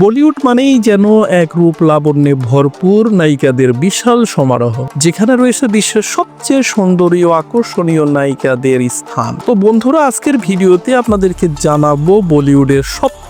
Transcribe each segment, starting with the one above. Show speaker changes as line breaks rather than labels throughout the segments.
বলিউড মানেই যেন এক রূপ লাবণ্যে ভরপুর নায়িকাদের বিশাল সমারোহ, যেখানে রয়েছে বিশ্বের সবচেয়ে সুন্দরী ও আকর্ষণীয় নায়িকাদের স্থান। তো বন্ধুরা, আজকের ভিডিওতে আপনাদেরকে জানাব বলিউডের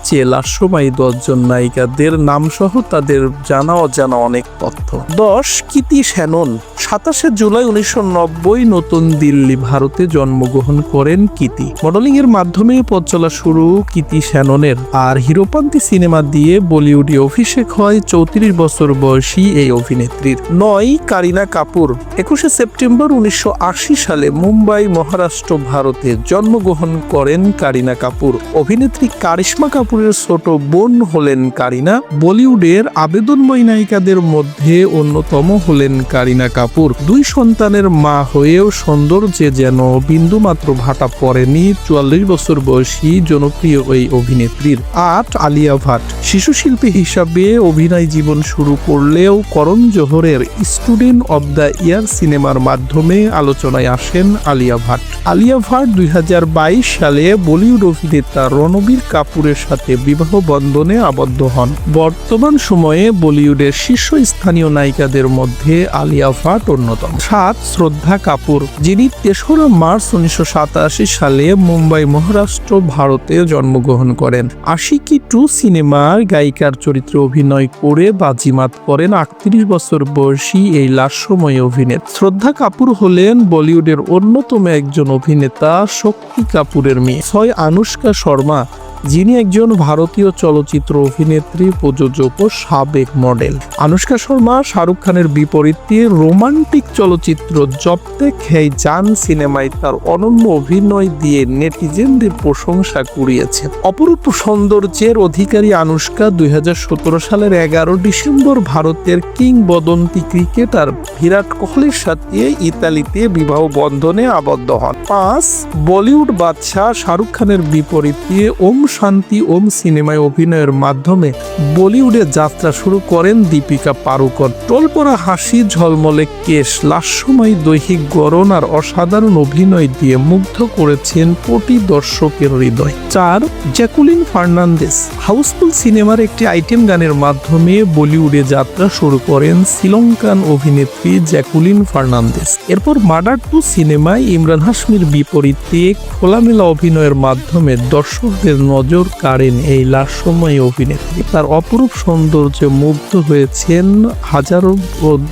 সবচেয়ে লাস্যময়ী দশজন নায়িকাদের নাম সহ তাদের জানা অজানা অনেক তথ্য। দশ কিতি শ্যানন। সাতাশে জুলাই উনিশশো নব্বই নতুন দিল্লি, ভারতে জন্মগ্রহণ করেন কিতি মডেলিং এর মাধ্যমে পথ চলা শুরু কিতি শ্যাননের। আর হিরোপান্তি সিনেমা দিয়ে বলিউডে অভিষেক হয় চৌত্রিশ বছর বয়সী এই অভিনেত্রীর। নয়, কারিনা কাপুর। একুশে সেপ্টেম্বর উনিশশো আশি সালে মুম্বাই, মহারাষ্ট্র, ভারতে জন্মগ্রহণ করেন কারিনা কাপুর। অভিনেত্রী কারিশ্মা কাপুরের ছোট বোন হলেন কারিনা। বলিউডের আবেদনময়ী নায়িকাদের মধ্যে অন্যতম হলেন কারিনা কাপুর। দুই সন্তানের মা হয়েও সৌন্দর্যে যেন বিন্দুমাত্র ভাটা পড়েনি চুয়াল্লিশ বছর বয়সী জনপ্রিয় এই অভিনেত্রীর। আট আলিয়া ভাট, শিশু শিল্পী হিসাবে অভিনয় জীবন শুরু করলেও করণ জোহরের স্টুডেন্ট অব দ্য ইয়ার সিনেমার মাধ্যমে আলোচনায় আসেন আলিয়া ভাট। আলিয়া ভাট দুই হাজার বাইশ সালে বলিউড অভিনেতা রণবীর কাপুরের সাথে বিবাহ বন্ধনে আবদ্ধ হন। বর্তমান সময়ে বলিউডের শীর্ষস্থানীয় নায়িকাদের মধ্যে আলিয়া ভাট অন্যতম। সাত, শ্রদ্ধা কাপুর, যিনি তেসরা মার্চ উনিশশো সাতাশি সালে মুম্বাই, মহারাষ্ট্র, ভারতে জন্মগ্রহণ করেন। আশিকি টু সিনেমার গায়িকার চরিত্রে অভিনয় করে বাজিমাত করেন আটত্রিশ বছর বয়সী এই লাস্যময় অভিনেত্রী শ্রদ্ধা কাপুর হলেন বলিউডের অন্যতম একজন অভিনেতা শক্তি কাপুরের মেয়ে। ছয়, আনুষ্কা শর্মা যিনি একজন ভারতীয় চলচ্চিত্র অভিনেত্রী, প্রযোজক ও সাবেক মডেল। আনুষ্কা শর্মা, শাহরুখ খানের বিপরীতে রোমান্টিক চলচ্চিত্র জব্তে খেই জান সিনেমায় তার অনন্য অভিনয় দিয়ে নেটিজেনদের প্রশংসা কুড়িয়েছে অপরূপ সৌন্দর্যের অধিকারী আনুষ্কা দুই হাজার সতেরো সালের এগারো ডিসেম্বর ভারতের কিংবদন্তি ক্রিকেটার বিরাট কোহলির সাথে ইতালিতে বিবাহ বন্ধনে আবদ্ধ হন। পাঁচ, বলিউড বাদশাহ শাহরুখ খানের বিপরীতে ওম শান্তি ওম সিনেমায় অভিনয়ের মাধ্যমে বলিউডে যাত্রা শুরু করেন দীপিকা পারুকর টোলপরা হাসি, ঝলমলে কেশ, লাস্যময় দৈহিক গড়ন আর অসাধারণ অভিনয় দিয়ে মুগ্ধ করেছেন কোটি দর্শকের হৃদয়। চার, জ্যাকুলিন ফার্নান্দেস হাউসফুল সিনেমার একটি আইটেম গানের মাধ্যমে বলিউডে যাত্রা শুরু করেন শ্রীলঙ্কান অভিনেত্রী জ্যাকুলিন ফার্নান্দেস এরপর মার্ডার টু সিনেমায় ইমরান হাসমির বিপরীতে খোলামেলা অভিনয়ের মাধ্যমে দর্শকদের নজর কাড়েন এই লাস্যময় অভিনেত্রী। তার অপরূপ সৌন্দর্যে মুগ্ধ হয়েছেন হাজারো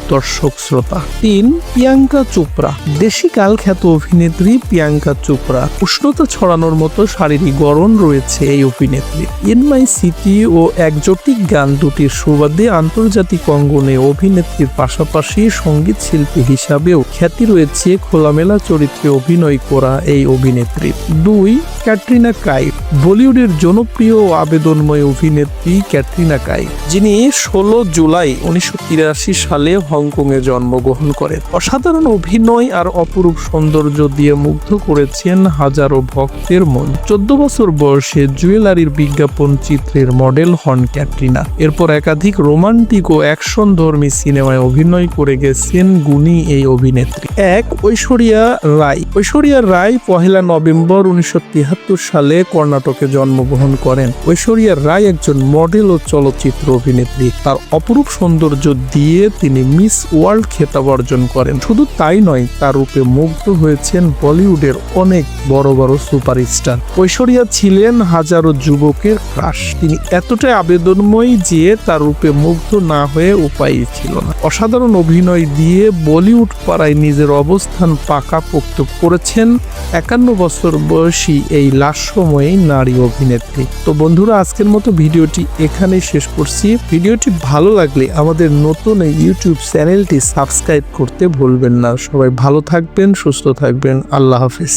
দর্শক শ্রোতা। তিন, প্রিয়াঙ্কা চোপড়া। দেশি কাল খ্যাত অভিনেত্রী প্রিয়াঙ্কা চোপড়া। উষ্ণতা ছড়ানোর মতো শারীরিক গড়ন রয়েছে এই অভিনেত্রী। ইন মাই সিটি ও একজোটিক গান দুটির সুবাদে আন্তর্জাতিক অঙ্গনে অভিনেত্রীর পাশাপাশি সংগীত শিল্পী হিসাবেও খ্যাতি রয়েছে খোলামেলা চরিত্রে অভিনয় করা এই অভিনেত্রী। দুই, ক্যাটরিনা কাইফ। বলিউডের জনপ্রিয় আবেদনময় অভিনেত্রী ক্যাটরিনা কাই, যিনি ষোলো জুলাই উনিশশো তিরাশি সালে হংকংয়ে জন্মগ্রহণ করেন। অসাধারণ অভিনয় আর অপরূপ সৌন্দর্য দিয়ে মুগ্ধ করেছেন হাজারো ভক্তের মন। চোদ্দ বছর বয়সে জুয়েলারির বিজ্ঞাপন চিত্রের মডেল হন ক্যাটরিনা। এরপর একাধিক রোমান্টিক ও অ্যাকশন ধর্মী সিনেমায় অভিনয় করে গেছেন গুণী এই অভিনেত্রী। এক ঐশ্বরিয়া রায়। ঐশ্বরিয়া রায় পহেলা নভেম্বর উনিশশো সালে কর্ণাটকে জন্মগ্রহণ করেন। ঐশ্বরিয়া রায় একজন মডেল ও চলচ্চিত্র অভিনেত্রী। তার অপরূপ সৌন্দর্য দিয়ে তিনি মিস ওয়ার্ল্ড খেতাব অর্জন করেন। শুধু তাই নয়, তার রূপে মুগ্ধ হয়েছেন বলিউডের অনেক বড় বড় সুপারস্টার। ঐশ্বরিয়া ছিলেন হাজারো যুবকের ক্রাশ। তিনি এতটাই আবেদনময়ী যে তার রূপে মুগ্ধ না হয়ে উপায় ছিল না। অসাধারণ অভিনয় দিয়ে বলিউড পাড়ায় নিজের অবস্থান পাকাপোক্ত করেছেন। একান্ন বছর বয়সী এই লাস্যময়ী নারী অভিনেত্রী। তো বন্ধুরা, আজকের মতো ভিডিওটি এখানেই শেষ করছি। ভিডিওটি ভালো লাগলে আমাদের নতুন ইউটিউব চ্যানেলটি সাবস্ক্রাইব করতে ভুলবেন না। সবাই ভালো থাকবেন, সুস্থ থাকবেন। আল্লাহ হাফিজ।